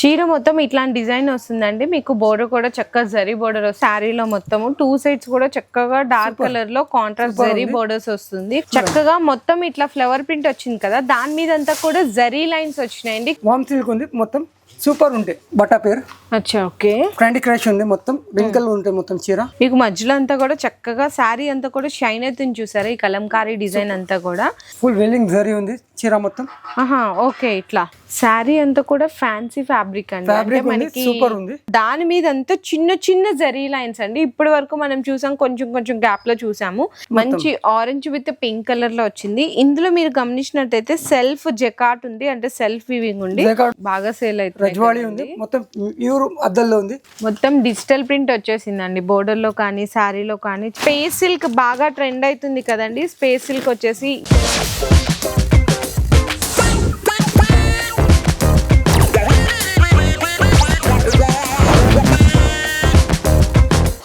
చీర మొత్తం ఇట్లాంటి డిజైన్ వస్తుందండి. మీకు బోర్డర్ కూడా చక్కగా జరీ బోర్డర్ శారీలో మొత్తము. టూ సైడ్స్ కూడా చక్కగా డార్క్ కలర్లో కాంట్రాస్ట్ జరీ బోర్డర్స్ వస్తుంది. చక్కగా మొత్తం ఇట్లా ఫ్లవర్ ప్రింట్ వచ్చింది కదా. దాని మీద అంతా కూడా జరీ లైన్స్ వచ్చినాయండి. వామ్ సిల్క్ ఉంది. మొత్తం సూపర్ ఉంటాయి బట్టా పేరు. అచ్చా ఓకే. క్రాండీ క్రాష్ ఉంది మొత్తం. రింకల్ ఉంటాయి మొత్తం చీర. మీకు మధ్యలో అంతా కూడా చక్కగా శారీ అంతా కూడా షైన్ అవుతుంది చూసారా? ఈ కలంకారీ డిజైన్ అంతా కూడా. ఫుల్ వెల్లింగ్ జరీ ఉంది. చీర మొత్తం. ఆహా ఓకే ఇట్లా. శారీ అంతా కూడా ఫ్యాన్సీ ఫ్యాబ్రిక్ అండి. మనకి సూపర్ ఉంది. దాని మీద అంతా చిన్న చిన్న జరీ లైన్స్ అండి. ఇప్పటి వరకు మనం చూసాం కొంచెం కొంచెం గ్యాప్లో చూసాము. మంచి ఆరెంజ్ విత్ పింక్ కలర్లో వచ్చింది. ఇందులో మీరు గమనించినట్టయితే సెల్ఫ్ జెకాట్ ఉంది అంటే సెల్ఫ్ వివింగ్ ఉంది. బాగా సేల్ అవుతుంది మొత్తం ప్యూర్ అద్దల్లో ఉంది. మొత్తం డిజిటల్ ప్రింట్ వచ్చేసిందండి. బోర్డర్లో కానీ శారీలో కానీ. స్పేస్ సిల్క్ బాగా ట్రెండ్ అవుతుంది కదండి. స్పేస్ సిల్క్ వచ్చేసి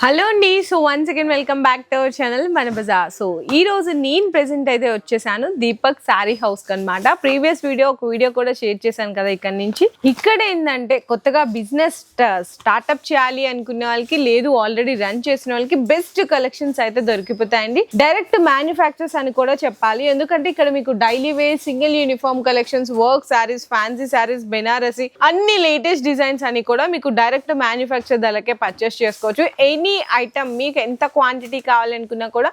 హలో అండి. So once again welcome back to our channel Mana Bazaar. So ఈ రోజు నేను ప్రెసెంట్ అయితే వచ్చేసాను దీపక్ శారీ హౌస్ అన్నమాట. ప్రీవియస్ వీడియో ఒక వీడియో కూడా షేర్ చేశాను కదా ఇక్కడ నుంచి. ఇక్కడ ఏంటంటే కొత్తగా బిజినెస్ స్టార్ట్అప్ చేయాలి అనుకునే వాళ్ళకి లేదు ఆల్రెడీ రన్ చేసిన వాళ్ళకి బెస్ట్ కలెక్షన్స్ అయితే దొరికిపోతాయండి. డైరెక్ట్ మ్యానుఫ్యాక్చర్స్ అని కూడా చెప్పాలి. ఎందుకంటే ఇక్కడ మీకు daily wear single uniform collections work sarees fancy sarees Banarasi అన్ని లేటెస్ట్ డిజైన్స్ అని కూడా మీకు డైరెక్ట్ మ్యానుఫ్యాక్చర్ ధరకే పర్చేస్ చేసుకోవచ్చు. ఎనీ ఐటమ్ మీకు ఎంత క్వాంటిటీ కావాలనుకున్నా కూడా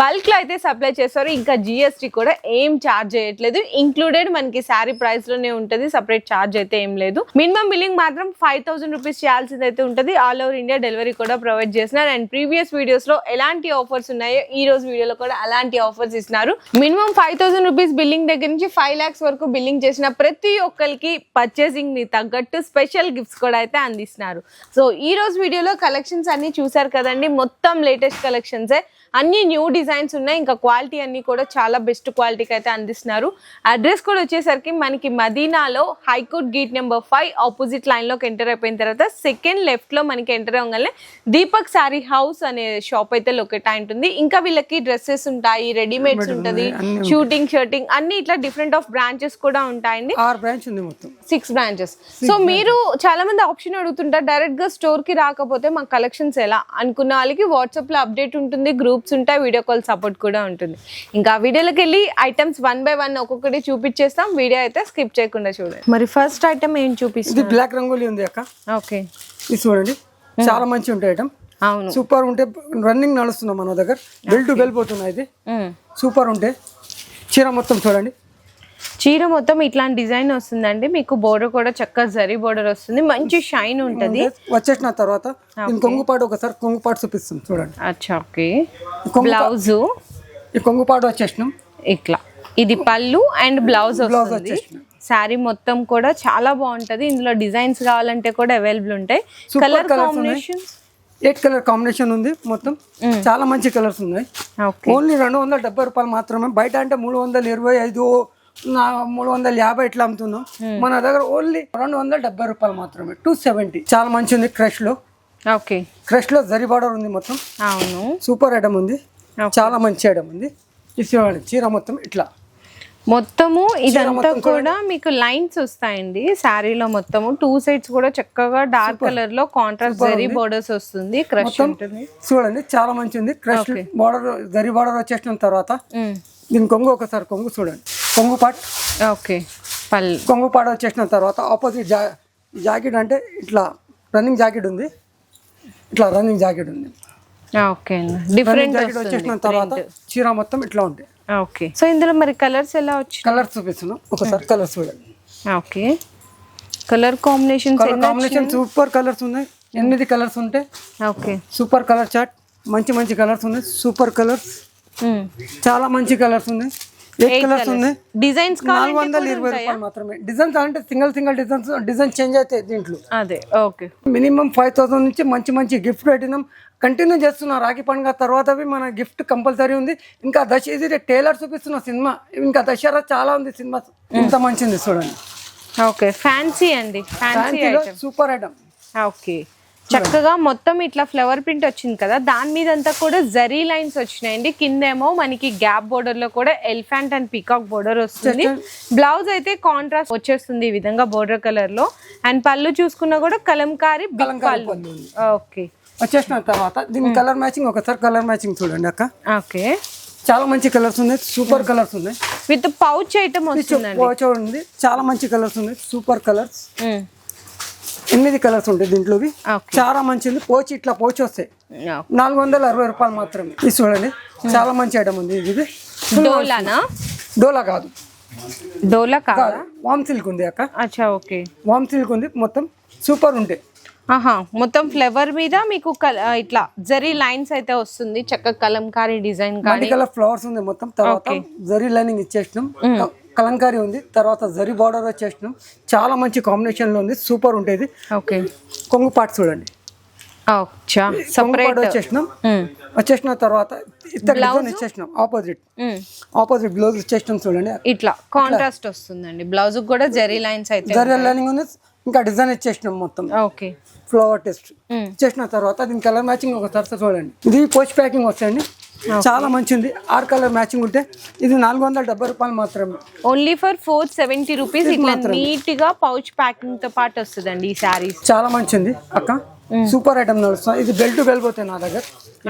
బల్క్లో అయితే సప్లై చేస్తారు. ఇంకా జిఎస్టీ కూడా ఏం ఛార్జ్ చేయట్లేదు. ఇంక్లూడెడ్ మనకి శారీ ప్రైస్లోనే ఉంటుంది. సపరేట్ ఛార్జ్ అయితే ఏం లేదు. మినిమం బిల్లింగ్ మాత్రం ఫైవ్ థౌసండ్ రూపీస్ చేయాల్సింది అయితే ఉంటుంది. ఆల్ ఓవర్ ఇండియా డెలివరీ కూడా ప్రొవైడ్ చేస్తున్నారు. అండ్ ప్రీవియస్ వీడియోస్లో ఎలాంటి ఆఫర్స్ ఉన్నాయో ఈ రోజు వీడియోలో కూడా అలాంటి ఆఫర్స్ ఇస్తున్నారు. Minimum five thousand rupees billing దగ్గర నుంచి ఫైవ్ లాక్స్ వరకు బిల్లింగ్ చేసిన ప్రతి ఒక్కరికి పర్చేసింగ్ని తగ్గట్టు స్పెషల్ గిఫ్ట్స్ కూడా అయితే అందిస్తున్నారు. సో ఈ రోజు వీడియోలో కలెక్షన్స్ అన్ని చూసారు కదండి. మొత్తం లేటెస్ట్ కలెక్షన్సే అన్ని న్యూ డిజైన్స్ ఉన్నాయి. ఇంకా క్వాలిటీ అన్ని కూడా చాలా బెస్ట్ క్వాలిటీకి అయితే అందిస్తున్నారు. అడ్రస్ కూడా వచ్చేసరికి మనకి మదీనాలో high court gate number five opposite లైన్లోకి ఎంటర్ అయిపోయిన తర్వాత సెకండ్ లెఫ్ట్లో మనకి ఎంటర్ అవ్వగానే దీపక్ శారీ హౌస్ అనే షాప్ అయితే లొకేట్ అయి ఉంటుంది. ఇంకా వీళ్ళకి డ్రెస్సెస్ ఉంటాయి రెడీమేడ్స్ ఉంటుంది షూటింగ్ షర్టింగ్ అన్ని ఇట్లా డిఫరెంట్ ఆఫ్ బ్రాంచెస్ కూడా ఉంటాయండి. ఆరు బ్రాంచ్ ఉంది మొత్తం. సిక్స్ బ్రాంచెస్ సో మీరు చాలా మంది ఆప్షన్ అడుగుతుంటారు డైరెక్ట్గా స్టోర్కి రాకపోతే మా కలెక్షన్స్ ఎలా? అనుకున్న వాళ్ళకి వాట్సాప్లో అప్డేట్ ఉంటుంది గ్రూప్స్ ఉంటాయి వీడియో కాల్ సపోర్ట్ కూడా ఉంటుంది. ఇంకా వీడియోలోకి వెళ్ళి ఐటమ్స్ వన్ బై వన్ ఒక్కొక్కటి చూపించేస్తాం వీడియో అయితే స్కిప్ చేయకుండా చూడండి. మరి ఫస్ట్ ఐటమ్ ఏం ఇది చూపిస్తుంది బ్లాక్ రంగోలీ ఉంది అక్క. ఓకే. ఇది చూడండి. చాలా మంచి ఉంటాయి ఐటమ్. అవును. సూపర్ ఉంటే రన్నింగ్ నడుస్తున్నాం మన దగ్గర. బెల్ టు బెల్ పోతున్నాయి ఇది. సూపర్ ఉంటాయి చీర మొత్తం చూడండి. చీర మొత్తం ఇట్లాంటి డిజైన్ వస్తుందండి. మీకు బోర్డర్ కూడా చక్కగా జరీ బోర్డర్ వస్తుంది. మంచి షైన్ ఉంటది. వచ్చేసిన తర్వాత కొంగుపాటు ఒకసారి కొంగుపాటు చూపిస్తాం చూడండి. అచ్చా ఓకే. బ్లౌజు. ఈ కొంగుపాటు వచ్చేసినాం. ఇట్లా. ఇది పళ్ళు అండ్ బ్లౌజ్ వస్తుంది. శారీ మొత్తం కూడా చాలా బాగుంటది. ఇందులో డిజైన్స్ కావాలంటే కూడా అవైలబుల్ ఉంటాయి. Colour combination eight colour combination ఉంది మొత్తం. చాలా మంచి కలర్స్ ఉన్నాయి. ఓన్లీ రెండు వందల డెబ్బై రూపాయలు మాత్రమే. బయట అంటే మూడు వందల ఇరవై ఐదు నా మూడు వందల యాభై ఇట్లా అమ్ముతున్నాం మన దగ్గర ఓన్లీ రెండు వందల డెబ్బై రూపాయలు మాత్రమే. టూ సెవెంటీ చాలా మంచి ఉంది క్రష్లో. ఓకే. క్రష్లో జరి బార్డర్ ఉంది మొత్తం. అవును. సూపర్ ఐటమ్ ఉంది. చాలా మంచి ఐటమ్ ఉంది. చీర మొత్తం ఇట్లా. మొత్తము ఇదంతా కూడా మీకు లైన్స్ వస్తాయండి. శారీలో మొత్తము టూ సైడ్స్ కూడా చక్కగా డార్క్ కలర్లో కాంట్రాస్ట్ జరీ బోర్డర్స్ వస్తుంది. క్రష్ ఉంటుంది. చూడండి చాలా మంచి ఉంది క్రష్ బార్డర్ జరి బార్డర్ వచ్చేసిన తర్వాత. దీని కొంగు ఒకసారి కొంగు చూడండి. కొంగు పాట్ ఓకే. పళ్ళు కొంగు పాట వచ్చేసిన తర్వాత ఆపోజిట్ జా జాకెట్ అంటే ఇట్లా రన్నింగ్ జాకెట్ ఉంది. ఇట్లా రన్నింగ్ జాకెట్ ఉంది. ఓకే డిఫరెంట్ జాకెట్ వచ్చేసిన తర్వాత చీర మొత్తం ఇట్లా ఉంటాయి ఓకే. సో ఇందులో మరి కలర్స్ ఎలా వచ్చాయి కలర్స్ చూపిస్తున్నాం. ఒకసారి కలర్స్ చూడండి. Okay. Colour combinations colour combination super colours ఉన్నాయి. ఎనిమిది కలర్స్ ఉంటాయి ఓకే. సూపర్ కలర్ చార్ట్ మంచి మంచి కలర్స్ ఉన్నాయి. Super colours. చాలా మంచి కలర్స్ ఉన్నాయి. కలర్స్ డిజైన్స్ నాలుగు వందల ఇరవై రూపాయలు మాత్రమే. డిజైన్స్ అంటే single single designs design change అవుతాయి దీంట్లో. అదే ఓకే. మినిమం ఫైవ్ థౌసండ్ నుంచి మంచి మంచి గిఫ్ట్ పెట్టినాం. కంటిన్యూ చేస్తున్నాం రాఖీ పండుగ తర్వాతవి మన గిఫ్ట్ కంపల్సరీ ఉంది. ఇంకా దశ ఇది టైలర్ చూపిస్తున్న సినిమా. ఇంకా దసరా చాలా ఉంది సినిమా. ఇంత మంచిది చూడండి. ఓకే ఫ్యాన్సీ అండి ఫ్యాన్సీ సూపర్ ఐటమ్ ఓకే. చక్కగా మొత్తం ఇట్లా ఫ్లవర్ ప్రింట్ వచ్చింది కదా దాని మీద అంతా కూడా జరీ లైన్స్ వచ్చినాయండి. కిందేమో మనకి గ్యాప్ బోర్డర్లో కూడా ఎలిఫెంట్ అండ్ పీకాక్ బోర్డర్ వస్తుంది. బ్లౌజ్ అయితే కాంట్రాస్ట్ వచ్చేస్తుంది ఈ విధంగా బోర్డర్ కలర్లో. అండ్ పళ్ళు చూసుకున్నా కూడా కలంకారీ ఉంది. ఓకే వచ్చేసిన తర్వాత దీని కలర్ మ్యాచింగ్ ఒకసారి కలర్ మ్యాచింగ్ చూడండి అక్క. ఓకే చాలా మంచి కలర్స్ ఉన్నాయి. సూపర్ కలర్స్ ఉన్నాయి. విత్ పౌచ్ ఐటమ్ వస్తుందండి. పో- చూడండి చాలా మంచి కలర్స్ ఉన్నాయి. Super colours. ఎనిమిది కలర్స్ ఉంటాయి దీంట్లోవి. చాలా మంచిది. పోచి ఇట్లా పోచి వస్తాయి. నాలుగు వందల అరవై రూపాయలు మాత్రమే. ఇది చూడండి. చాలా మంచి ఐటమ్ ఉంది ఇది. డోలానా? డోలా కాదు. డోలా కాదా? వామ్ సిల్క్ ఉంది అక్క. అచ్చా ఓకే. వామ్ సిల్క్ ఉంది. మొత్తం సూపర్ ఉంటాయి ఆహా మొత్తం ఫ్లవర్ మీద మీకు ఇట్లా జరీ లైన్స్ అయితే వస్తుంది. చక్క కలంకారీ డిజైన్ కానీ. కలర్ ఫ్లవర్స్ ఉంది మొత్తం. తర్వాత జరీ లైనింగ్ ఇచ్చేసినాం. కలంకారీ ఉంది. తర్వాత జరీ బార్డర్ వచ్చేసినాం. చాలా మంచి కాంబినేషన్లో ఉంది. సూపర్ ఉంటుంది. ఓకే. కొంగు పాటు చూడండి. వచ్చేసినాం. వచ్చేసిన తర్వాత ఇచ్చేసినాం. ఆపోజిట్ ఆపోజిట్ బ్లౌజ్ ఇచ్చేసినాం చూడండి. ఇట్లా. కాంట్రాస్ట్ వస్తుందండి. బ్లౌజ్ కూడా జరీ లైన్స్ అయితే జరీ లైనింగ్ ఉంది. ఇంకా డిజైన్ ఇచ్చేసినాం మొత్తం. ఓకే. ఫ్లవర్ టెస్ట్ చేసిన తర్వాత దీని కలర్ మ్యాచింగ్ ఒకసారి చూడండి. ఇది పోస్ట్ ప్యాకింగ్ వస్తాయండి. చాలా మంచిది ఆరు కలర్ మ్యాచింగ్ ఉంటే ఇది నాలుగు వందల డెబ్బై రూపాయలు మాత్రమే. Only for four seventy rupees ఇట్లా నీట్గా పౌచ్ ప్యాకింగ్తో పాటు వస్తుందండి ఈ శారీస్ చాలా మంచిది అక్క? సూపర్ ఐటమ్ నడుస్తుంది ఇది బెల్ట్ వెళ్ళిపోతాయి నా దగ్గర.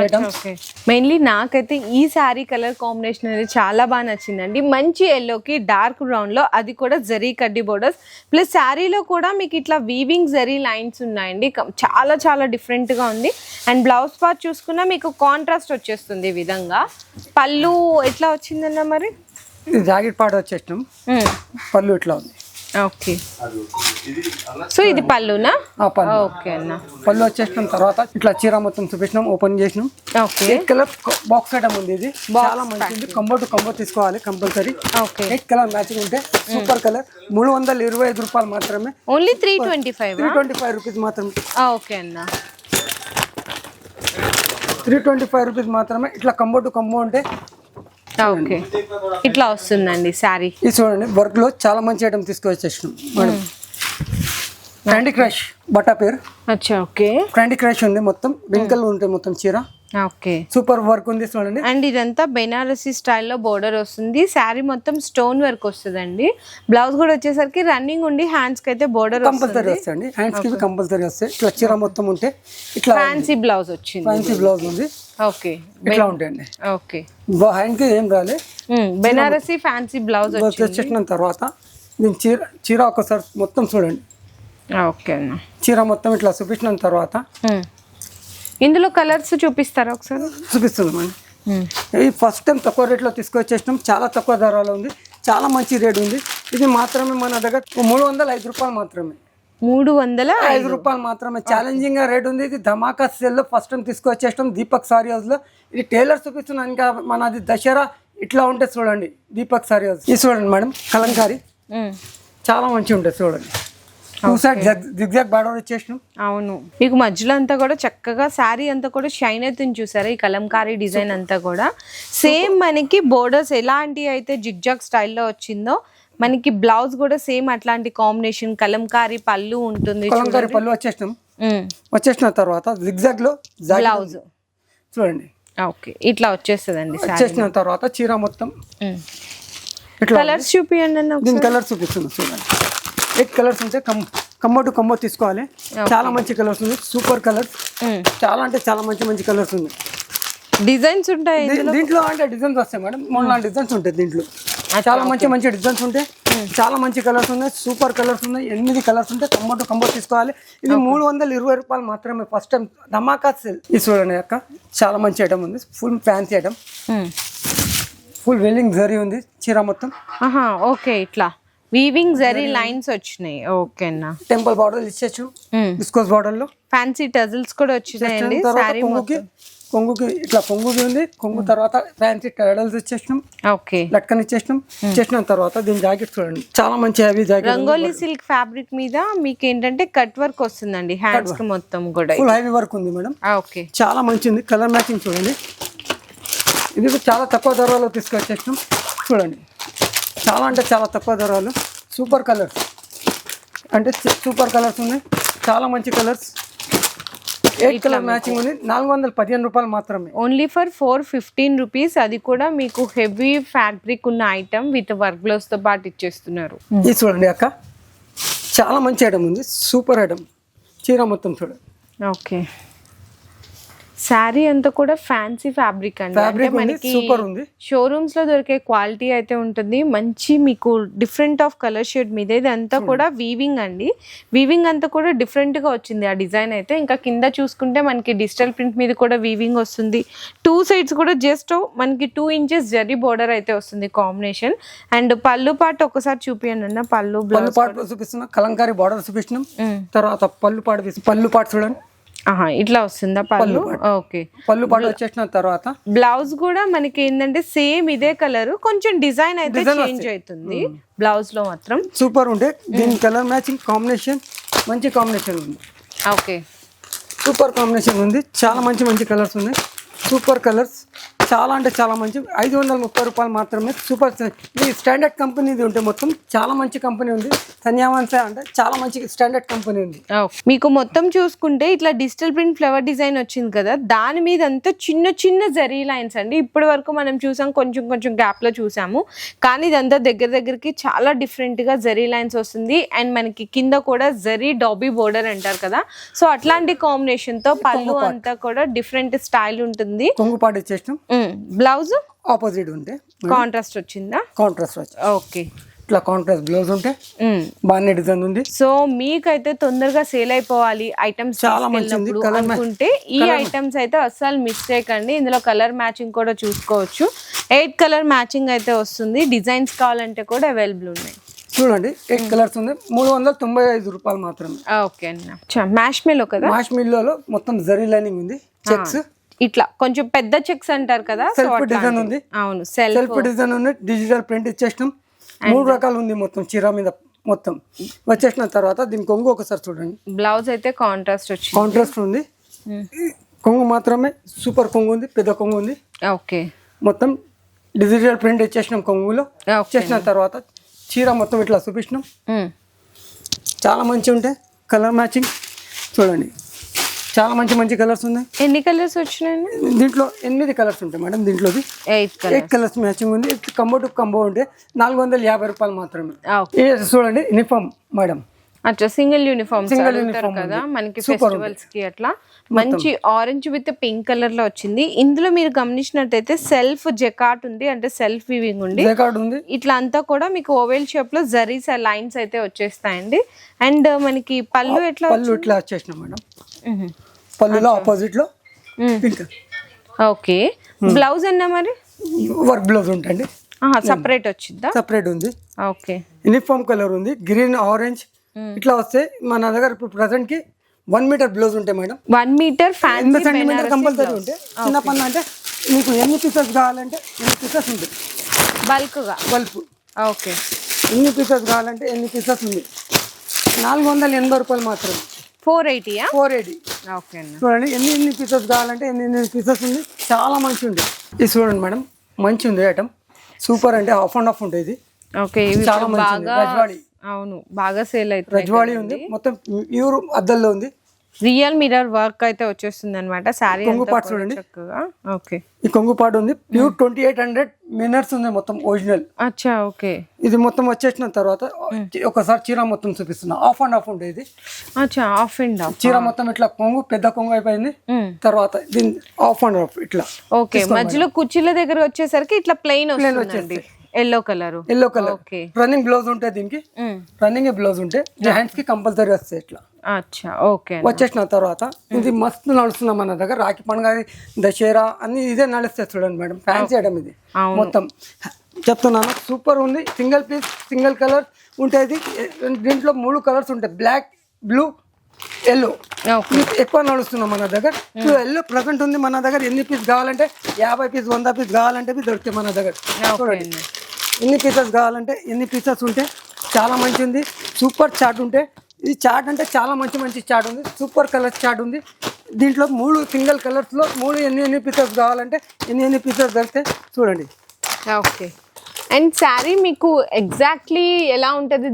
ఐటమ్ ఓకే మెయిన్లీ నాకైతే ఈ శారీ కలర్ కాంబినేషన్ అనేది చాలా బాగా నచ్చిందండి. మంచి ఎల్లోకి డార్క్ బ్రౌన్లో అది కూడా జరీ కడ్డీ బోర్డర్స్ ప్లస్ శారీలో కూడా మీకు ఇట్లా వీవింగ్ జరీ లైన్స్ ఉన్నాయండి. చాలా చాలా డిఫరెంట్గా ఉంది. అండ్ బ్లౌజ్ పార్ట్ చూసుకున్నా మీకు కాంట్రాస్ట్ వచ్చేస్తుంది ఈ విధంగా. పళ్ళు ఎట్లా వచ్చిందన్న మరి? జాకెట్ పాట వచ్చేసినాం. పళ్ళు ఇట్లా ఉంది. ఓకే. సో ఇది పళ్ళునా? పళ్ళు. ఓకే అన్న. పళ్ళు వచ్చేసినాం తర్వాత ఇట్లా చీర మొత్తం చూపించినాం ఓపెన్ చేసినాం. Okay. Eight colour box item ఉంది ఇది. చాలా మంచిది. కంబో టు కంబో తీసుకోవాలి compulsory okay. Eight colour matching ఉంటే సూపర్ కలర్ మూడు వందల ఇరవై ఐదు రూపాయలు మాత్రమే. Only three twenty five three twenty five rupees మాత్రమే ఓకే అన్న. త్రీ ట్వంటీ ఫైవ్ రూపీస్ మాత్రమే. ఇట్లా కంబో టు కంబో ఉంటే ఓకే ఇట్లా వస్తుందండి శారీ. ఇది చూడండి వర్క్లో చాలా మంచి ఐటమ్ తీసుకొచ్చేసినాం మేడం. క్యాండీ క్రష్ బట్టా పేరు. అచ్చా ఓకే క్యాండీ క్రష్ ఉంది మొత్తం రింకల్ ఉంటాయి మొత్తం చీర. ఓకే. సూపర్ వర్క్ ఉంది చూడండి. అండ్ ఇదంతా బెనారసీ స్టైల్లో బోర్డర్ వస్తుంది. శారీ మొత్తం స్టోన్ వర్క్ వస్తుందండి. బ్లౌజ్ కూడా వచ్చేసరికి రన్నింగ్ ఉండి హ్యాండ్స్కి అయితే బోర్డర్ కంపల్సరీ వస్తాయండి. హ్యాండ్స్కి కంపల్సరీ వస్తాయి. ఇట్లా చీర మొత్తం ఉంటే ఇట్లా ఫ్యాన్సీ బ్లౌజ్ వచ్చింది. ఫ్యాన్సీ బ్లౌజ్ ఉంది. ఓకే. ఇట్లా ఉంటాయండి. ఓకే. హ్యాండ్కి ఏం రాలే. బెనారసీ ఫ్యాన్సీ బ్లౌజ్ వచ్చేసిన తర్వాత దీని చీర చీర ఒకసారి మొత్తం చూడండి. ఓకే చీర మొత్తం ఇట్లా చూపించిన తర్వాత. ఇందులో కలర్స్ చూపిస్తారా ఒకసారి? చూపిస్తుంది మనం ఇది ఫస్ట్ టైం తక్కువ రేట్లో తీసుకొచ్చేసినాం. చాలా తక్కువ ధరలో ఉంది. చాలా మంచి రేట్ ఉంది. ఇది మాత్రమే మన దగ్గర మూడు వందల ఐదు రూపాయలు మాత్రమే. మూడు వందల ఐదు రూపాయలు మాత్రమే. ఛాలెంజింగ్గా రేట్ ఉంది. ఇది ధమాకా సేల్లో ఫస్ట్ టైం తీసుకొచ్చేస్తాం దీపక్ సారీ హౌస్లో ఇది టైలర్ చూపిస్తున్నాను. ఇంకా మనది దసరా ఇట్లా ఉంటే చూడండి. దీపక్ సారీ హౌస్. ఇది చూడండి మేడం కలంకారీ. చాలా మంచిగా ఉంటుంది చూడండి. టూ సైడ్ జిగ్జాగ్ బార్డర్ వచ్చేసినాం అవును. మీకు మధ్యలో అంతా కూడా చక్కగా శారీ అంతా కూడా షైన్ అవుతుంది చూసారా? ఈ కలంకారీ డిజైన్ అంతా కూడా. సేమ్ మనకి బోర్డర్స్ ఎలాంటి అయితే జిగ్జాగ్ స్టైల్లో వచ్చిందో మనకి బ్లౌజ్ కూడా సేమ్ అట్లాంటి కాంబినేషన్ కలంకారీ పళ్ళు ఉంటుంది కలంకారీ పళ్ళు వచ్చేసినాం. వచ్చేసిన తర్వాత జిగ్జాగ్లో బ్లౌజ్. చూడండి. ఓకే. ఇట్లా వచ్చేస్తుందండి వచ్చేసిన తర్వాత చీర మొత్తం. ఇట్లా కలర్స్ చూపియండి అన్న దీని కలర్ చూపిస్తుంది చూడండి. ఎయిట్ కలర్స్ ఉంటే కమ్ కమ్మో టు కమ్మో తీసుకోవాలి. చాలా మంచి కలర్స్ ఉంది. సూపర్ కలర్స్ చాలా అంటే చాలా మంచి మంచి కలర్స్ ఉంది. డిజైన్స్ ఉంటాయి దీంట్లో అంటే డిజైన్స్ వస్తాయి మేడం. మొన్న డిజైన్స్ ఉంటాయి దీంట్లో. చాలా మంచి మంచి డిజైన్స్ ఉంటాయి. చాలా మంచి కలర్స్ ఉన్నాయి. సూపర్ కలర్స్ ఉన్నాయి. ఎనిమిది కలర్స్ ఉంటాయి కమ్మో టు కమ్మో తీసుకోవాలి. ఇది మూడు వందల ఇరవై రూపాయలు మాత్రమే. ఫస్ట్ టైం ధమాకా సేల్ ఇది చూడండి అక్క. చాలా మంచి ఐటమ్ ఉంది. Full fancy item Hmm. Full వెల్లింగ్ జరీ ఉంది. చీర మొత్తం. ఓకే ఇట్లా. వీవింగ్ జరీ లైన్స్ వచ్చినాయి. ఓకే అన్న. టెంపుల్ బార్డర్ ఇచ్చేచ్చు. డిస్కోస్ బార్డర్లో. ఫ్యాన్సీ టజిల్స్ కూడా వచ్చినాయండి. శారీ కొంగుకి ఇట్లా కొంగుకి ఉంది. కొంగు తర్వాత ఫ్యాన్సీ టైడల్స్ ఇచ్చేసినాం. ఓకే లట్కన్ ఇచ్చేసినాం. ఇచ్చేసిన తర్వాత దీని జాకెట్ చూడండి. చాలా మంచి heavy jacket Rangoli silk fabric మీద మీకు ఏంటంటే కట్ వర్క్ వస్తుందండి హ్యాండ్స్కి మొత్తం కూడా ఫుల్ హెవీ వర్క్ ఉంది మేడం. ఓకే చాలా మంచిది కలర్ మ్యాచింగ్ చూడండి. ఇది కూడా చాలా తక్కువ ధరలో తీసుకొచ్చేసినాం. చూడండి. చాలా అంటే చాలా తక్కువ ధరలో. సూపర్ కలర్స్ అంటే సూపర్ కలర్స్ ఉన్నాయి. చాలా మంచి కలర్స్ ఎయిట్ కలర్ మ్యాచింగ్ ఉంది. నాలుగు వందల పదిహేను రూపాయలు మాత్రమే. Only for four fifteen rupees అది కూడా మీకు హెవీ ఫ్యాబ్రిక్ ఉన్న ఐటమ్ విత్ వర్క్ బ్లౌజ్తో పాటు ఇచ్చేస్తున్నారు. ఇది చూడండి అక్క. చాలా మంచి ఐటమ్ ఉంది. సూపర్ ఐటమ్ చీర మొత్తం చూడండి ఓకే శారీ అంతా కూడా ఫ్యాన్సీ ఫ్యాబ్రిక్ అండి. మనకి సూపర్ ఉంది. షోరూమ్స్లో దొరికే క్వాలిటీ అయితే ఉంటుంది. మంచి మీకు డిఫరెంట్ ఆఫ్ కలర్ షేడ్ మీద ఇదంతా కూడా వీవింగ్ అండి. వీవింగ్ అంతా కూడా డిఫరెంట్గా వచ్చింది ఆ డిజైన్ అయితే. ఇంకా కింద చూసుకుంటే మనకి డిజిటల్ ప్రింట్ మీద కూడా వీవింగ్ వస్తుంది. టూ సైడ్స్ కూడా జస్ట్ మనకి టూ ఇంచెస్ జరీ బోర్డర్ అయితే వస్తుంది కాంబినేషన్ అండ్ పళ్ళు పాటు ఒకసారి చూపియండి అన్న. పళ్ళు పళ్ళు పాటు చూపిస్తున్నా కలంకారీ బార్డర్ చూపిస్తున్నాం తర్వాత పళ్ళు పాటు పళ్ళు పాటు చూడండి. ఇట్లా వస్తుందా పళ్ళు? ఓకే. పళ్ళు పాటు వచ్చేసిన తర్వాత? బ్లౌజ్ కూడా మనకి ఏంటంటే సేమ్ ఇదే కలర్ కొంచెం డిజైన్ అయితే చేంజ్ అవుతుంది బ్లౌజ్లో మాత్రం. సూపర్ ఉంటే దీని కలర్ మ్యాచింగ్ కాంబినేషన్ మంచి కాంబినేషన్ ఉంది. ఓకే. సూపర్ కాంబినేషన్ ఉంది. చాలా మంచి మంచి కలర్స్ ఉన్నాయి. సూపర్ కలర్స్ చాలా అంటే చాలా మంచి. ఐదు వందల ముప్పై రూపాయలు మాత్రమే సూపర్ ఇది స్టాండర్డ్ కంపెనీది ఉంటే మొత్తం చాలా మంచి కంపెనీ ఉంది. ధన్యవాన్సే అంటే చాలా మంచి స్టాండర్డ్ కంపెనీ ఉంది. మీకు మొత్తం చూసుకుంటే ఇట్లా డిజిటల్ ప్రింట్ ఫ్లవర్ డిజైన్ వచ్చింది కదా దాని మీద అంతా చిన్న చిన్న జరీ లైన్స్ అండి. ఇప్పటి వరకు మనం చూసాం కొంచెం కొంచెం గ్యాప్లో చూసాము. కానీ ఇదంతా దగ్గర దగ్గరికి చాలా డిఫరెంట్గా జరీ లైన్స్ వస్తుంది. అండ్ మనకి కింద కూడా జరీ డాబీ బోర్డర్ అంటారు కదా. సో అట్లాంటి కాంబినేషన్తో పళ్ళు అంతా కూడా డిఫరెంట్ స్టైల్ ఉంటుంది. కొంగుపాటు ఇచ్చేసినాం. బ్లౌజ్? ఆపోజిట్ ఉంటే. కాంట్రాస్ట్ వచ్చిందా? కాంట్రాస్ట్ వచ్చి. ఓకే. ఇట్లా కాంట్రాస్ట్ బ్లౌజ్ ఉంటే బాగానే డిజైన్ ఉంది. సో మీకైతే తొందరగా సేల్ అయిపోవాలి ఐటమ్స్ చాలా అనుకుంటే ఈ ఐటమ్స్ అయితే అస్సలు మిస్ చేయకండి ఇందులో కలర్ మ్యాచింగ్ కూడా చూసుకోవచ్చు. ఎయిట్ కలర్ మ్యాచింగ్ అయితే వస్తుంది. డిజైన్స్ కావాలంటే కూడా అవైలబుల్ ఉన్నాయి. చూడండి ఎయిట్ కలర్స్ ఉంది. మూడు వందల తొంభై ఐదు రూపాయలు మాత్రమే. ఓకే అన్న. మ్యాష్ మేలో కదా మాష్ మిల్లలో మొత్తం జరీ లైనింగ్ ఉంది. చెక్స్ ఇట్లా కొంచెం పెద్ద చెక్స్ అంటారు కదా సెల్ఫ్ డిజైన్. ఉంది. అవును సెల్ఫ్ డిజైన్ ఉంది డిజిటల్ ప్రింట్ ఇచ్చేసినాం. మూడు రకాలు ఉంది మొత్తం చీర మీద మొత్తం. వచ్చేసిన తర్వాత దీని కొంగు ఒకసారి చూడండి. బ్లౌజ్ అయితే కాంట్రాస్ట్ వచ్చింది. కాంట్రాస్ట్ ఉంది. కొంగు మాత్రమే సూపర్ కొంగు ఉంది పెద్ద కొంగు ఉంది. ఓకే. మొత్తం డిజిటల్ ప్రింట్ ఇచ్చేసినాం కొంగులో. ఇచ్చేసిన తర్వాత చీర మొత్తం ఇట్లా చూపించినాం. చాలా మంచి ఉంటాయి కలర్ మ్యాచింగ్ చూడండి. చాలా మంచి మంచి కలర్స్ ఉన్నాయి. ఎన్ని కలర్స్ వచ్చినాయండి? దీంట్లో ఎనిమిది కలర్స్ ఉంటాయి madam దీంట్లోది. Eight colour eight colours matching ఉంది. కంబో టు కంబో ఉంటే నాలుగు వందల యాభై రూపాయలు మాత్రమే. ఇది చూడండి యూనిఫామ్ మేడం అచ్చా సింగిల్ యూనిఫామ్ అడుగుతారు uniform కదా. మనకి. ఫెస్టివల్స్కి అట్లా. మంచి ఆరెంజ్ విత్ పింక్ కలర్లో వచ్చింది. ఇందులో మీరు గమనించినట్టయితే సెల్ఫ్ జెకాట్ ఉంది అంటే సెల్ఫ్ వివింగ్ ఉంది. ఉంది. ఇట్లా అంతా కూడా మీకు ఓవెల్ షేప్లో జరీస్ లైన్స్ అయితే వచ్చేస్తాయండి. అండ్ మనకి పళ్ళు ఎట్లా పళ్ళు ఇట్లా వచ్చేసినాం మేడం. పళ్ళులో ఆపోజిట్లో పింక్. ఓకే. బ్లౌజ్ అన్నా మరి? వర్క్ బ్లౌజ్ ఉంటుంది సపరేట్ వచ్చిద్దా సపరేట్ ఉంది. ఓకే. యూనిఫామ్ కలర్ ఉంది. గ్రీన్ ఆరెంజ్ ఇట్లా వస్తే మన దగ్గర ఇప్పుడు ప్రజెంట్కి వన్ మీటర్ బ్లౌజ్ ఉంటాయి madam. One metre fancy centimetre compulsory ఉంటాయి చిన్న పన్ను అంటే మీకు ఎన్ని పీసెస్ కావాలంటే ఎన్ని పీసెస్ ఉంది. బల్క్. గా బల్బ్ ఓకే. ఎన్ని పీసెస్ కావాలంటే ఎన్ని పీసెస్ ఉంది. నాలుగు వందల ఎనభై రూపాయలు మాత్రమే. ఫోర్ ఎయిటీయా ఫోర్ ఎయిటీ ఓకే చూడండి ఎన్ని ఎన్ని పీసెస్ కావాలంటే ఎన్ని ఎన్ని పీసెస్ ఉంది. చాలా మంచి ఉంది. ఇది చూడండి మేడం మంచి ఉంది ఐటమ్ సూపర్ అంటే హాఫ్ అండ్ హాఫ్ ఉంటుంది ఓకే చాలా రజ్వాడి. అవును బాగా సేల్ అవుతుంది రజ్వాడి ఉంది. మొత్తం ప్యూర్ అద్దల్లో ఉంది. రియల్ మిరర్ వర్క్ అయితే వచ్చేస్తుంది అనమాట శారీ కొంగు పాటు చూడండి. చక్కగా. ఓకే ఈ కొంగు పాటు ఉంది. ప్యూర్ ట్వంటీ ఎయిట్ హండ్రెడ్ మినర్స్ ఉంది మొత్తం ఒరిజినల్ అచ్చా ఓకే. ఇది మొత్తం వచ్చేసిన తర్వాత ఒకసారి చీర మొత్తం చూపిస్తున్నా. ఆఫ్ అండ్ ఆఫ్ ఉండేది అచ్చా ఆఫ్ అండ్ ఆఫ్ చీర మొత్తం ఇట్లా కొంగు పెద్ద కొంగు అయిపోయింది. తర్వాత దీని ఆఫ్ అండ్ ఆఫ్ ఇట్లా ఓకే మధ్యలో కుర్చీల దగ్గర వచ్చేసరికి ఇట్లా ప్లెయిన్ వస్తుందండి. Yellow colour. Yellow colour. Running blouse ఉంటాయి దీనికి రన్నింగ్ బ్లౌజ్ ఉంటే హ్యాండ్స్కి కంపల్సరీ వస్తాయి ఇట్లా. అచ్చా ఓకే వచ్చేసిన తర్వాత ఇది మస్తు నడుస్తున్నాం మన దగ్గర. రాఖీ పండుగ దసరా అన్ని ఇదే నడుస్తాయి చూడండి మేడం. ఫ్యాన్సీ ఐటమ్ ఇది. మొత్తం. చెప్తున్నాను సూపర్ ఉంది. సింగిల్ పీస్ సింగిల్ కలర్ ఉంటుంది దీంట్లో మూడు కలర్స్ ఉంటాయి. బ్లాక్ బ్లూ ఎల్లో ఎక్కువ నడుస్తున్నాం మన దగ్గర. ఎల్లో ప్రజెంట్ ఉంది మన దగ్గర. ఎన్ని పీస్ కావాలంటే యాభై పీస్ వంద పీస్ కావాలంటే ఇవి దొరుకుతాయి మన దగ్గర. చూడండి. ఎన్ని పీసెస్ కావాలంటే ఎన్ని పీసెస్ ఉంటే చాలా మంచి ఉంది సూపర్ చాట్ ఉంటే ఈ చాట్ అంటే చాలా మంచి మంచి చాట్ ఉంది. సూపర్ కలర్స్ చాట్ ఉంది. దీంట్లో మూడు సింగిల్ కలర్స్లో మూడు ఎన్ని ఎన్ని పీసెస్ కావాలంటే ఎన్ని ఎన్ని పీసెస్ దొరికితే చూడండి. ఓకే అండ్ శారీ మీకు ఎగ్జాక్ట్లీ ఎలా ఉంటుంది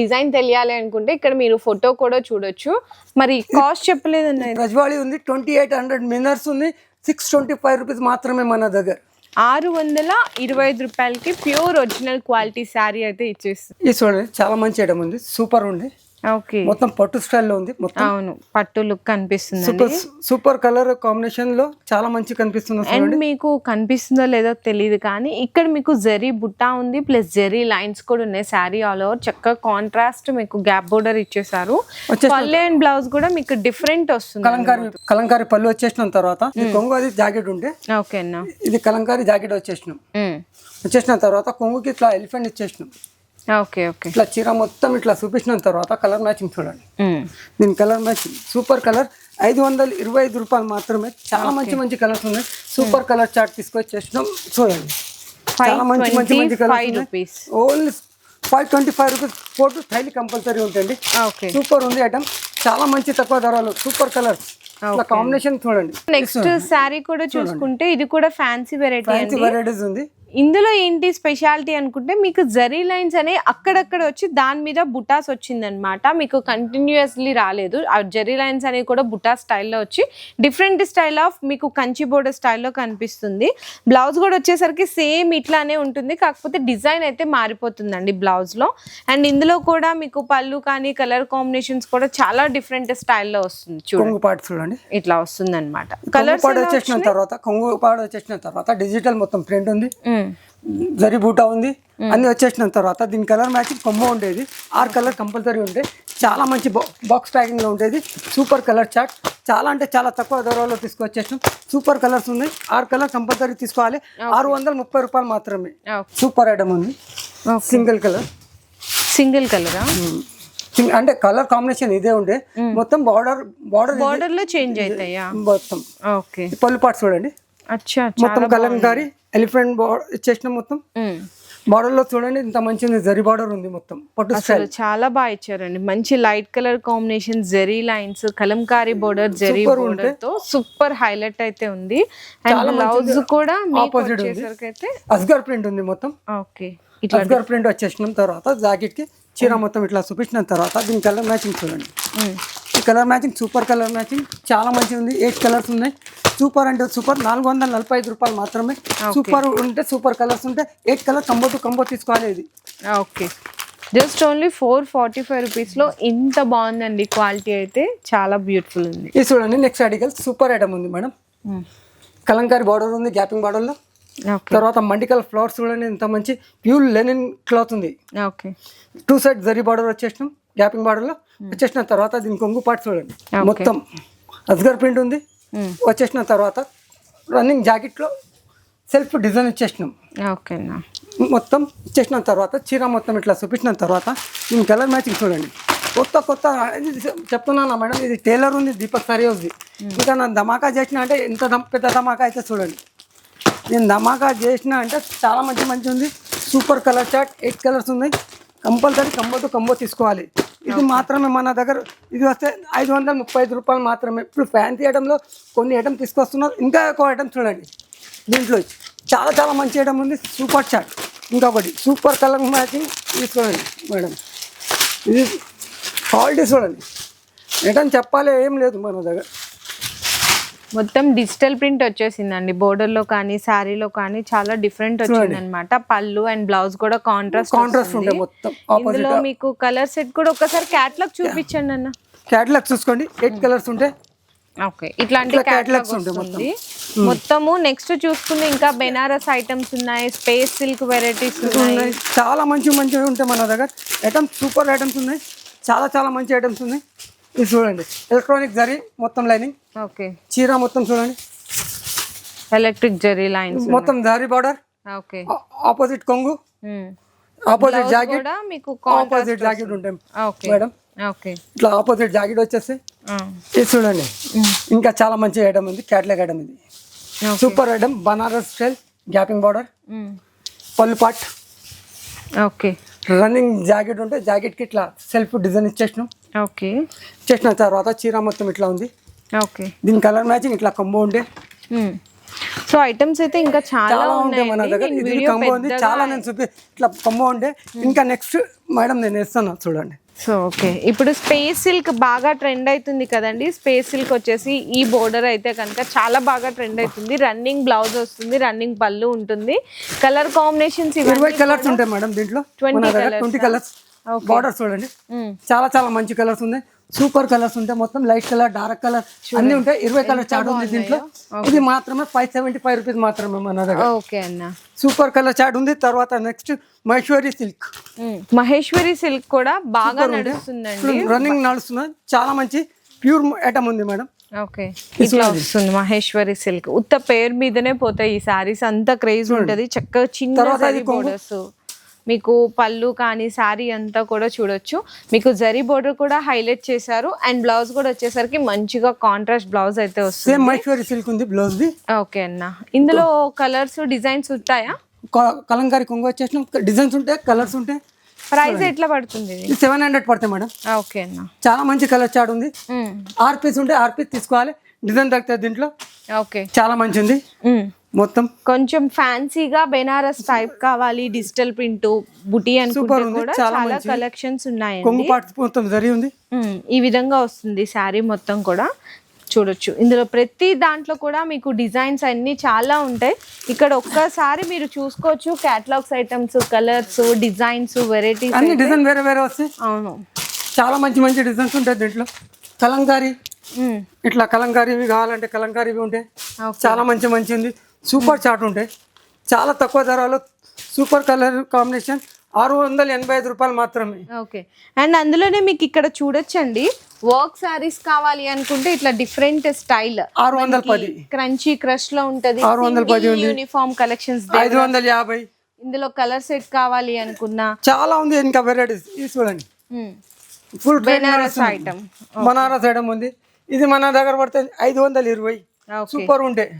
డిజైన్ తెలియాలి అనుకుంటే ఇక్కడ మీరు ఫోటో కూడా చూడొచ్చు. మరి కాస్ట్ చెప్పలేదన్న రజవాళి ఉంది ట్వంటీ ఎయిట్ హండ్రెడ్ మినర్స్ ఉంది. సిక్స్ ట్వంటీ ఫైవ్ రూపీస్ మాత్రమే మన దగ్గర. ఆరు వందల ఇరవై ఐదు రూపాయలకి ప్యూర్ ఒరిజినల్ క్వాలిటీ శారీ అయితే ఇచ్చేస్తుంది ఇది చూడండి చాలా మంచి ఐటమ్ ఉంది. సూపర్ ఉంది. మొత్తం పట్టు స్టైల్లో ఉంది. మొత్తం అవును పట్టు లుక్ కనిపిస్తుంది సూపర్ సూపర్ కలర్ కాంబినేషన్లో చాలా మంచి కనిపిస్తుంది అండ్ మీకు కనిపిస్తుందో లేదో తెలియదు కానీ ఇక్కడ మీకు జరీ బుట్టా ఉంది ప్లస్ జరీ లైన్స్ కూడా ఉన్నాయి. Sari all over. చక్కగా కాంట్రాస్ట్ మీకు గ్యాప్ బోర్డర్ ఇచ్చేసారు పల్లె అండ్ బ్లౌజ్ కూడా మీకు డిఫరెంట్ వస్తుంది కలంకారీ కలంకారీ పళ్ళు వచ్చేసిన తర్వాత కొంగు అది జాకెట్ ఉంటే ఓకే అన్న. ఇది కలంకారీ జాకెట్ వచ్చేసినాం. వచ్చేసిన తర్వాత కొంగుకి ఇట్లా ఎలిఫెంట్ ఇచ్చేసినాం. Okay okay. ఇట్లా చీర మొత్తం ఇట్లా చూపించిన తర్వాత కలర్ మ్యాచింగ్ చూడండి. దీని కలర్ మ్యాచింగ్ సూపర్ కలర్. ఐదు వందల ఇరవై ఐదు రూపాయలు మాత్రమే. చాలా మంచి మంచి కలర్స్ ఉన్నాయి. సూపర్ కలర్ చార్ట్ తీసుకొచ్చేసినాం. చూడండి. చాలా మంచి మంచి మంచి colours only five twenty five rupees four style compulsory ఉంటుంది. సూపర్ ఉంది ఐటమ్. చాలా మంచి తక్కువ ధరలు. Super colours. కాంబినేషన్ చూడండి. నెక్స్ట్ శారీ కూడా చూసుకుంటే ఇది కూడా ఫ్యాన్సీ వెరైటీ ఫ్యాన్సీ వెరైటీస్ ఉంది. ఇందులో ఏంటి స్పెషాలిటీ అనుకుంటే మీకు జరీ లైన్స్ అనే అక్కడక్కడ వచ్చి దాని మీద బుటాస్ వచ్చిందనమాట మీకు కంటిన్యూస్లీ రాలేదు. ఆ జరీ లైన్స్ అనేవి కూడా బుటా స్టైల్లో వచ్చి డిఫరెంట్ స్టైల్ ఆఫ్ మీకు కంచి బోర్డర్ స్టైల్లో కనిపిస్తుంది. బ్లౌజ్ కూడా వచ్చేసరికి సేమ్ ఇట్లానే ఉంటుంది. కాకపోతే డిజైన్ అయితే మారిపోతుందండి బ్లౌజ్లో. అండ్ ఇందులో కూడా మీకు పళ్ళు కానీ కలర్ కాంబినేషన్స్ కూడా చాలా డిఫరెంట్ స్టైల్లో వస్తుంది. చూడండి. ఇట్లా వస్తుంది అనమాట పాడు వచ్చేసిన తర్వాత కొంగు పాడు వచ్చేసిన తర్వాత డిజిటల్ మొత్తం ప్రింట్ ఉంది. జరి బూటా ఉంది అన్ని వచ్చేసిన తర్వాత. దీని కలర్ మ్యాచింగ్ కొమ్మ ఉండేది. ఆరు కలర్ కంపల్సరీ ఉండే. చాలా మంచి బాక్స్ ప్యాకింగ్లో ఉండేది. సూపర్ కలర్ చార్ట్ చాలా అంటే చాలా తక్కువ ధరలో తీసుకొచ్చేసినాం. సూపర్ కలర్స్ ఉన్నాయి. ఆరు కలర్ కంపల్సరీ తీసుకోవాలి. ఆరు వందల ముప్పై రూపాయలు మాత్రమే. సూపర్ ఐటమ్ ఉంది. సింగిల్ కలర్ సింగిల్ కలరా అంటే కలర్ కాంబినేషన్ ఇదే ఉండే. మొత్తం బార్డర్ బార్డర్ బార్డర్లో చేంజ్ అవుతాయా? మొత్తం. ఓకే. పళ్ళు పాటు చూడండి. మొత్తం కలంకారీ ఎలిఫెంట్ బార్డర్ ఇచ్చేసిన మొత్తం. బార్డర్లో చూడండి ఇంత మంచి జరి బార్డర్ ఉంది మొత్తం. పట్టు అసలు చాలా బాగా ఇచ్చారండి. మంచి light colour combination zari lines Kalamkari border zari బోర్డర్తో super highlight అయితే ఉంది. అండ్ బ్లౌజ్ కూడా. వచ్చేసరికి అయితే అస్గర్ ప్రింట్ ఉంది మొత్తం. ఓకే ఇట్లా అస్గర్ ప్రింట్ వచ్చేసిన తర్వాత జాకెట్కి చీర మొత్తం ఇట్లా చూపించిన తర్వాత దీని కలర్ మ్యాచింగ్ చూడండి. ఈ colour matching super colour matching. చాలా మంచిగా ఉంది. ఎయిట్ కలర్స్ ఉన్నాయి. సూపర్ అంటే సూపర్ నాలుగు వందల నలభై ఐదు రూపాయలు మాత్రమే. సూపర్ ఉంటే సూపర్ కలర్స్ ఉంటే eight colour combo to combo తీసుకోవాలి ఇది. Okay. Just only four forty five రూపీస్లో ఇంత బాగుందండి. క్వాలిటీ అయితే చాలా బ్యూటిఫుల్ ఉంది. ఇది చూడండి. నెక్స్ట్ ఆర్టికల్ సూపర్ ఐటమ్ ఉంది మేడం. కలంకారీ బార్డర్ ఉంది. గ్యాపింగ్ బార్డర్లో తర్వాత మండికల్ ఫ్లవర్స్ చూడండి ఇంత మంచి ప్యూర్ లెనిన్ క్లాత్ ఉంది. Okay. Two side zari border వచ్చేసినాం గ్యాపింగ్ బార్డర్లో వచ్చేసిన తర్వాత దీని కొంగు పాటు చూడండి. మొత్తం అస్గర్ ప్రింట్ ఉంది. ఉమ్. వచ్చేసిన తర్వాత రన్నింగ్ జాకెట్లో సెల్ఫ్ డిజైన్ ఇచ్చేసినాం ఓకేనా మొత్తం ఇచ్చేసిన తర్వాత చీర మొత్తం ఇట్లా చూపించిన తర్వాత దీని కలర్ మ్యాచింగ్ చూడండి. కొత్త కొత్త చెప్తున్నానా మేడం? ఇది టైలర్ ఉంది దీపక్ సరియోస్ది ఇంకా నా ధమాకా చేసిన అంటే ఎంత పెద్ద ధమాకా అయితే చూడండి. నేను ధమాకా చేసిన అంటే చాలా మంచి మంచి ఉంది. Super colour chart eight colours ఉన్నాయి. కంపల్సరీ కంబోతో కంబో తీసుకోవాలి. ఇది మాత్రమే మన దగ్గర ఇది వస్తే ఐదు వందల ముప్పై ఐదు రూపాయలు మాత్రమే. ఇప్పుడు ఫ్యాన్సీ ఐటెంలో కొన్ని ఐటమ్ తీసుకొస్తున్నారు. ఇంకా ఎక్కువ ఐటమ్ చూడండి. దీంట్లో చాలా చాలా మంచి ఐటమ్ ఉంది. సూపర్ చాట్ ఇంకొకటి సూపర్ కలర్ మ్యాచింగ్ చూడండి మేడం. ఇది క్వాలిటీ చూడండి. ఐటమ్ చెప్పాలి ఏం లేదు మన దగ్గర. మొత్తం డిజిటల్ ప్రింట్ వచ్చేసిందండి. బోర్డర్లో కానీ శారీలో కానీ చాలా డిఫరెంట్ వచ్చింది అనమాట పళ్ళు అండ్ బ్లౌజ్ కూడా కాంట్రాస్ట్ కాంట్రాస్ట్ ఉండే మొత్తం ఇందులో మీకు కలర్ సెట్ కూడా ఒకసారి క్యాట్లాగ్ చూపించండి అన్న. క్యాటలాగ్ చూసుకోండి. ఎయిట్ కలర్స్ ఉంటే ఓకే ఇట్లాంటి ఇట్లా క్యాట్లాగ్ catalogs ఉంటాయి వస్తుంది. మొత్తము నెక్స్ట్ చూసుకుంటే ఇంకా బెనారస్ ఐటమ్స్ ఉన్నాయి స్పేస్ సిల్క్ వెరైటీస్ ఉన్నాయి. ఉన్నాయి. చాలా మంచి మంచివి ఉంటాయి మన దగ్గర. ఐటమ్స్ సూపర్ ఐటమ్స్ ఉన్నాయి. చాలా చాలా మంచి ఐటమ్స్ ఉన్నాయి. ఇది చూడండి. ఎలక్ట్రానిక్ జరీ మొత్తం లైనింగ్ ఓకే. చీర మొత్తం చూడండి. ఎలక్ట్రిక్ జెరీ లైన్స్ మొత్తం జారీ బార్డర్ ఓకే. ఆపోజిట్ కొంగు. ఆపోజిట్ జాకెట్ కూడా మీకు ఆపోజిట్ జాకెట్ ఉంటాయి ఓకే. Madam okay. ఇట్లా ఆపోజిట్ జాకెట్ వచ్చేసి ఇది చూడండి. ఇంకా చాలా మంచి ఐటమ్ ఉంది క్యాట్లాగ్ ఐటమ్ ఇది. Super item Banaras style gapping border పళ్ళు పాట్ ఓకే. రన్నింగ్ జాకెట్ ఉంటే జాకెట్కి ఇట్లా సెల్ఫ్ డిజైన్ ఇచ్చేసినాం. ఓకే. ఇచ్చేసిన తర్వాత చీర మొత్తం ఇట్లా ఉంది. ఓకే. దీని కలర్ మ్యాచింగ్ ఇట్లా కంబో ఉండే. సో ఐటమ్స్ అయితే ఇంకా చాలా ఉంటాయి మన దగ్గర. ఇది కంబో ఉంది. చాలా నేను చూపి ఇట్లా కంబో ఉంటే ఇంకా నెక్స్ట్ మేడం నేను వేస్తాను. చూడండి. So okay. ఇప్పుడు స్పేస్ సిల్క్ బాగా ట్రెండ్ అవుతుంది కదండి. స్పేస్ సిల్క్ వచ్చేసి ఈ బోర్డర్ అయితే కనుక చాలా బాగా ట్రెండ్ అవుతుంది. రన్నింగ్ బ్లౌజ్ వస్తుంది. రన్నింగ్ పళ్ళు ఉంటుంది. కలర్ కాంబినేషన్స్ ఇరవై కలర్స్ ఉంటాయి మేడం దీంట్లో. 20 మన దగ్గర colours ట్వంటీ కలర్స్ బార్డర్ చూడండి. చాలా చాలా మంచి కలర్స్ ఉన్నాయి. సూపర్ కలర్స్ ఉంటాయి మొత్తం లైట్ కలర్ డార్క్ కలర్ అన్ని ఉంటాయి. ఇరవై కలర్ చార్ట్ ఉంది దీంట్లో. ఇది మాత్రమే ఫైవ్ సెవెంటీ ఫైవ్ రూపీస్ మాత్రమే మన దగ్గర. ఓకే అన్న. సూపర్ కలర్ చార్ట్ ఉంది. తర్వాత next Maheshwari silk. Maheshwari silk కూడా బాగా నడుస్తుందండి. రన్నింగ్ నడుస్తున్నది చాలా మంచి ప్యూర్ ఐటమ్ ఉంది మేడం. ఓకే ఇట్లా వస్తుంది మహేశ్వరి సిల్క్ ఉత్త పేరు మీదనే పోతాయి ఈ సారీస్ అంత క్రేజ్ ఉంటది. చక్కగా చిన్న బోర్డర్స్ మీకు పళ్ళు కానీ శారీ అంతా కూడా చూడొచ్చు. మీకు జరీ బోర్డర్ కూడా హైలైట్ చేశారు. అండ్ బ్లౌజ్ కూడా వచ్చేసరికి మంచిగా కాంట్రాస్ట్ బ్లౌజ్ అయితే వస్తుంది. మహేశ్వరి సిల్క్ ఉంది బ్లౌజ్ ఓకే అన్న. ఇందులో కలర్స్ డిజైన్స్ ఉంటాయా? కలంకారీ కొంగు వచ్చేసిన డిజైన్స్ ఉంటాయి కలర్స్ ఉంటాయి. ప్రైస్ ఎట్లా పడుతుంది సెవెన్ హండ్రెడ్ పడతాయి మేడం. ఓకే అన్న. చాలా మంచి కలర్ చార్ట్ ఉంది. ఆర్ పీస్ ఉంటే ఆర్ పీస్ తీసుకోవాలి. డిజైన్ దొరుకుతుంది దీంట్లో ఓకే. చాలా మంచి ఉంది. మొత్తం కొంచెం ఫ్యాన్సీగా బెనారస్ టైప్ కావాలి డిజిటల్ ప్రింట్ బుటీ అనుకుంటే ఉంది, కూడా చాలా. కలెక్షన్స్ పాటు మొత్తం జరి ఉంది. ఈ విధంగా వస్తుంది శారీ మొత్తం కూడా. చూడొచ్చు. ఇందులో ప్రతి దాంట్లో కూడా మీకు డిజైన్స్ అన్ని చాలా ఉంటాయి. ఇక్కడ ఒక్కసారి మీరు చూసుకోవచ్చు catalogues items colours designs varieties అన్ని డిజైన్ వేరే వేరే వస్తాయి. అవును. చాలా మంచి మంచి డిజైన్స్ ఉంటాయి దీంట్లో. కలంకారీ. ఇట్లా కలంకారీవి కావాలంటే కలంకారీవి ఉంటాయి. చాలా మంచి మంచి ఉంది. సూపర్ చాట్ ఉంటాయి చాలా తక్కువ ధరలో సూపర్ కలర్ కాంబినేషన్ ఆరు వందల ఎనభై ఐదు రూపాయలు మాత్రమే. ఓకే. అండ్ అందులోనే మీకు ఇక్కడ చూడొచ్చండి వర్క్ సారీస్ కావాలి అనుకుంటే ఇట్లా డిఫరెంట్ స్టైల్. ఆరు వందల పది. క్రంచీ క్రష్లో ఉంటది ఆరు వందల పది. యూనిఫామ్ కలెక్షన్స్ ఐదు వందల యాభై. ఇందులో కలర్ సెట్ కావాలి అనుకున్నా. చాలా ఉంది ఇంకా వెరైటీస్. ఇది చూడండి. Full Banaras item Banaras item ఉంది. ఇది మన దగ్గర పడితే ఐదు వందల ఇరవై. సూపర్ ఉంటాయి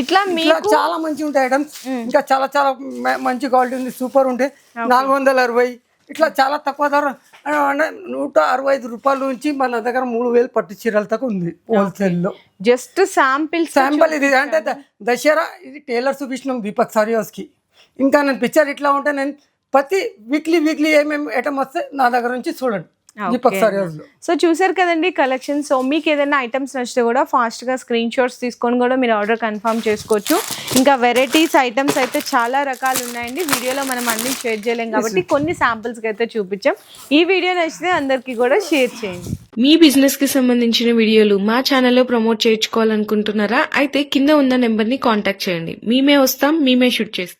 ఇట్లా ఇట్లా చాలా మంచి ఉంటాయి ఐటమ్స్ ఇంకా చాలా చాలా మంచి క్వాలిటీ ఉంది సూపర్ ఉంటాయి నాలుగు వందల అరవై ఇట్లా చాలా తక్కువ ధర. నూట అరవై ఐదు రూపాయల నుంచి మన దగ్గర మూడు వేలు పట్టు చీరల దాకా ఉంది హోల్సేల్లో జస్ట్ శాంపిల్స్ శాంపుల్ ఇది. అంటే దసరా ఇది టైలర్ చూపించినాం దీపక్ సారీ కి ఇంకా నేను పిక్చర్ ఇట్లా ఉంటే నేను ప్రతి వీక్లీ వీక్లీ ఏమేమి ఐటమ్ వస్తే నా దగ్గర నుంచి చూడండి. సో చూసారు కదండి కలెక్షన్ సో మీకు ఏదైనా ఐటమ్స్ నచ్చితే కూడా ఫాస్ట్గా స్క్రీన్ షాట్స్ తీసుకొని కూడా మీరు ఆర్డర్ కన్ఫర్మ్ చేసుకోవచ్చు. ఇంకా వెరైటీస్ ఐటమ్స్ అయితే చాలా రకాలు ఉన్నాయండి. వీడియోలో మనం అన్ని షేర్ చేయలేం కాబట్టి కొన్ని శాంపిల్స్కి అయితే చూపించాం. ఈ వీడియో నచ్చితే అందరికీ కూడా షేర్ చేయండి. మీ బిజినెస్కి సంబంధించిన వీడియోలు మా ఛానల్లో ప్రమోట్ చేయించుకోవాలనుకుంటున్నారా? అయితే కింద ఉన్న నెంబర్ని కాంటాక్ట్ చేయండి. మేమే వస్తాం మేమే షూట్ చేస్తాం.